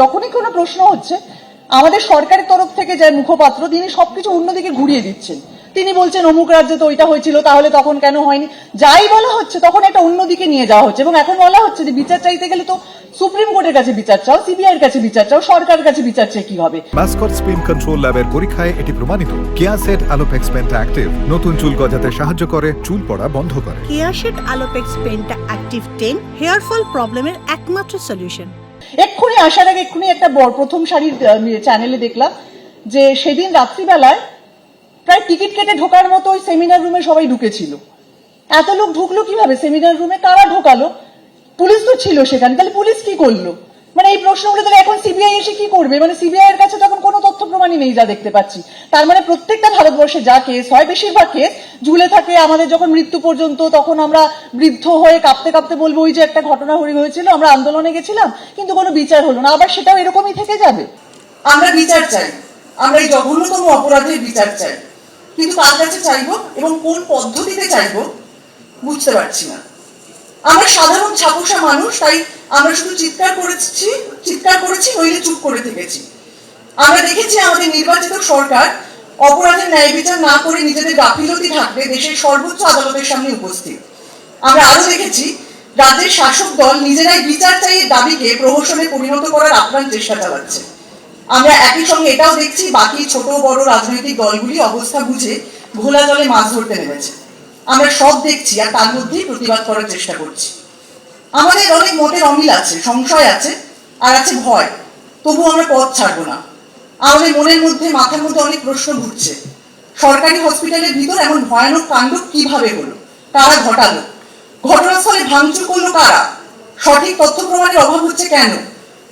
যখনই কোনো প্রশ্ন হচ্ছে আমাদের সরকারের তরফ থেকে যে মুখপাত্র তিনি সবকিছু অন্যদিকে ঘুরিয়ে দিচ্ছেন। তিনি বলছেন অমুক রাজ্যে তো ওইটা হয়েছিল তাহলে তখন কেন হয়নি? যাই বলা হচ্ছে তখন এটা অন্যদিকে নিয়ে যাওয়া হচ্ছে। এবং এখন বলা হচ্ছে যে বিচার চাইতে গেলে তো সুপ্রিম কোর্টের কাছে বিচার চাও সিবিআই এর কাছে বিচার চাও সরকারের কাছে বিচার চেয়ে কি হবে মাস্কট স্পিন কন্ট্রোল ল্যাবের পরীক্ষায় এটি প্রমাণিত। কেয়াসেট আলোপেক্স পেন্ট অ্যাক্টিভ নতুন চুল গজাতে সাহায্য করে চুল পড়া বন্ধ করে। কেয়াশেট আলোপেক্স পেনটা অ্যাক্টিভ টেন হেয়ার ফল প্রবলেমের একমাত্র সলিউশন এক্ষুনি আসার আগে এক্ষুনি একটা প্রথম সারির চ্যানেলে দেখলাম যে সেদিন রাত্রিবেলায় প্রায় টিকিট কেটে ঢোকার মতো ওই সেমিনার রুমে সবাই ঢুকেছিল। এত লোক ঢুকলো কীভাবে? সেমিনার রুমে কারা ঢোকালো? পুলিশ তো ছিল সেখানে। তাহলে পুলিশ কি করল? মানে এই প্রশ্নগুলো তাহলে এখন সিবিআই এসে কি করবে? মানে সিবিআই এর কাছে তখন কোনো তথ্য প্রমাণই নেই যা দেখতে পাচ্ছি। তার মানে প্রত্যেকটা ভারতবর্ষে যা কেস হয়, বেশিরভাগ কেস ঝুলে থাকে আমাদের যখন মৃত্যু পর্যন্ত, তখন আমরা বৃদ্ধ হয়ে কাঁপতে কাঁপতে বলব, ওই যে একটা ঘটনা হরি হয়েছিল, আমরা আন্দোলনে গেছিলাম, কিন্তু কোনো বিচার হলো না। আবার সেটাও এরকমই থেকে যাবে। আমরা বিচার চাই। আমরা এই জঘন্যতম অপরাধের বিচার চাই। কিন্তু কার কাছে চাইব এবং কোন পদ্ধতিতে চাইব, বুঝতে পারছি না। আমরা সাধারণ ছাপোষা মানুষ, তাই আমরা শুধু চিৎকার করেছি চিৎকার করেছি, নইলে চুপ করে থেকেছি। আমরা দেখেছি আমাদের নির্বাচিত সরকার অপরাধের ন্যায় বিচার না করে নিজেদের গাফিলতি থাকবে, দেশের সর্বোচ্চ আদালতের সামনে উপস্থিত। আমরা আরও দেখেছি, রাজ্যের শাসক দল নিজেরাই বিচার চাইয়ে দাবিকে প্রহসনে পরিণত করার আপ্রাণ চেষ্টা চালাচ্ছে। আমরা একই সঙ্গে এটাও দেখছি, বাকি ছোট বড় রাজনৈতিক দলগুলি অবস্থা বুঝে ঘোলা জলে মাছ ধরতে নেমেছে। আমরা সব দেখছি আর তার মধ্যেই প্রতিবাদ করার চেষ্টা করছি। আমাদের অনেক মতের অমিল আছে, সংশয় আছে, আর আছে ভয়। তবু আমরা পথ ছাড়বো না। আমাদের মনের মধ্যে, মাথার মধ্যে অনেক প্রশ্ন ঘুরছে। সরকারি হসপিটালের ভিতর এমন ভয়ানক কাণ্ড কীভাবে হলো? কারা ঘটালো? ঘটনাস্থলে ভাঙচুর করল কারা? সঠিক তথ্য প্রমাণের অভাব হচ্ছে কেন?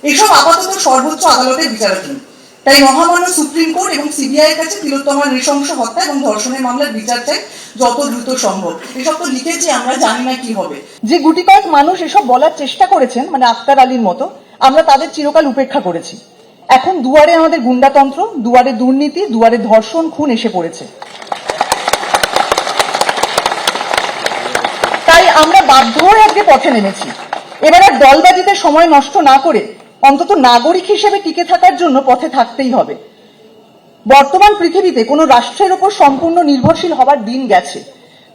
এসব আপাতত সর্বোচ্চ আদালতের বিচারাধীন। তাই মহামান্য সুপ্রিম কোর্ট এবং সিবিআই এর কাছে তিলোত্তমার নৃশংস হত্যা এবং ধর্ষণের মামলার বিচার চাই যত দ্রুত সম্ভব। এসব তো লিখেছি, আমরা জানি না কি হবে। যে গুটি কয়েক মানুষ এসব বলার চেষ্টা করেছেন মানে আক্তার আলীর মতো, আমরা তাদের চিরকাল উপেক্ষা করেছি। এখন দুয়ারে আমাদের গুন্ডাতন্ত্র, দুয়ারে দুর্নীতি, দুয়ারে ধর্ষণ খুন এসে পড়েছে। তাই আমরা বাধ্য হয়ে আজকে পথে নেমেছি। এবার আর দলবাজিতে সময় নষ্ট না করে অন্তত নাগরিক হিসেবে টিকে থাকার জন্য পথে থাকতেই হবে। বর্তমান পৃথিবীতে কোনো রাষ্ট্রের ওপর সম্পূর্ণ নির্ভরশীল হবার দিন গেছে।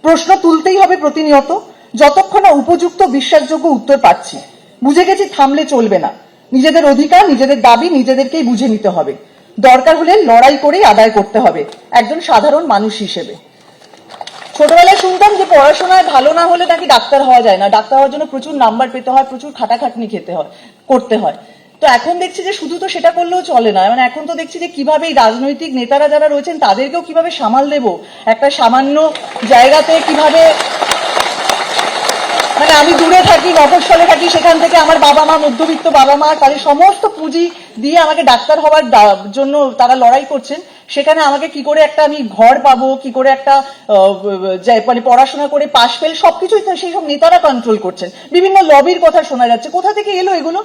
প্রশ্ন তুলতেই হবে প্রতিনিয়ত, যতক্ষণ না উপযুক্ত বিশ্বাসযোগ্য উত্তর পাচ্ছি। বুঝে গেছি থামলে চলবে না। নিজেদের অধিকার, নিজেদের দাবি, নিজেদেরকেই বুঝে নিতে হবে। দরকার হলে লড়াই করেই আদায় করতে হবে, একজন সাধারণ মানুষ হিসেবে। ছোটবেলায় শুনতাম যে পড়াশোনায় ভালো না হলে নাকি ডাক্তার হওয়া যায় না। ডাক্তার হওয়ার জন্য প্রচুর নাম্বার পেতে হয়, প্রচুর খাটাখাটনি খেতে হয়, করতে হয়। তো এখন দেখছি যে শুধু তো সেটা করলেও চলে না। মানে এখন তো দেখছি যে কীভাবে এই রাজনৈতিক নেতারা যারা রয়েছেন, তাদেরকেও কীভাবে সামাল দেব? একটা সামান্য জায়গাতে কীভাবে মানে আমি দূরে থাকি, মফস্বলে থাকি, সেখান থেকে আমার বাবা মা, মধ্যবিত্ত বাবা মা, তাদের সমস্ত পুঁজি দিয়ে আমাকে ডাক্তার হওয়ার জন্য তারা লড়াই করছেন। সেখানে আমাকে কি করে একটা আমি ঘর পাবো, কি করে একটা মানে পড়াশোনা করে পাশ ফেল সবকিছুই সেই সব নেতারা কন্ট্রোল করছেন। বিভিন্ন লবির কথা শোনা যাচ্ছে। কোথা থেকে এলো এগুলো?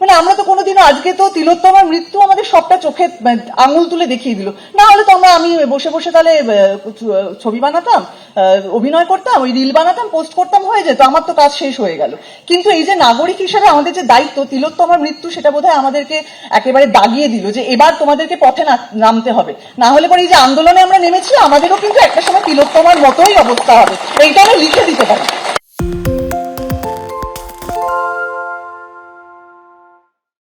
মানে আমরা তো কোনোদিনও আজকে তো তিলোত্তমার মৃত্যু আমাদের সবটা চোখে মানে, আঙুল তুলে দেখিয়ে দিল। না হলে তো আমরা আমি বসে বসে তাহলে ছবি বানাতাম অভিনয় করতাম ওই রিল বানাতাম পোস্ট করতাম হয়ে যেত আমার তো কাজ শেষ হয়ে গেল। কিন্তু এই যে নাগরিক হিসেবে আমাদের যে দায়িত্ব তিলোত্তমার মৃত্যু সেটা বোধহয় আমাদেরকে একেবারে দাগিয়ে দিল যে এবার তোমাদেরকে পথে নামতে হবে। না হলে পরে এই যে আন্দোলনে আমরা নেমেছি আমাদেরও কিন্তু একটা সময় তিলোত্তমার মতোই অবস্থা হবে। এইটা আমরা লিখে দিতে পারি।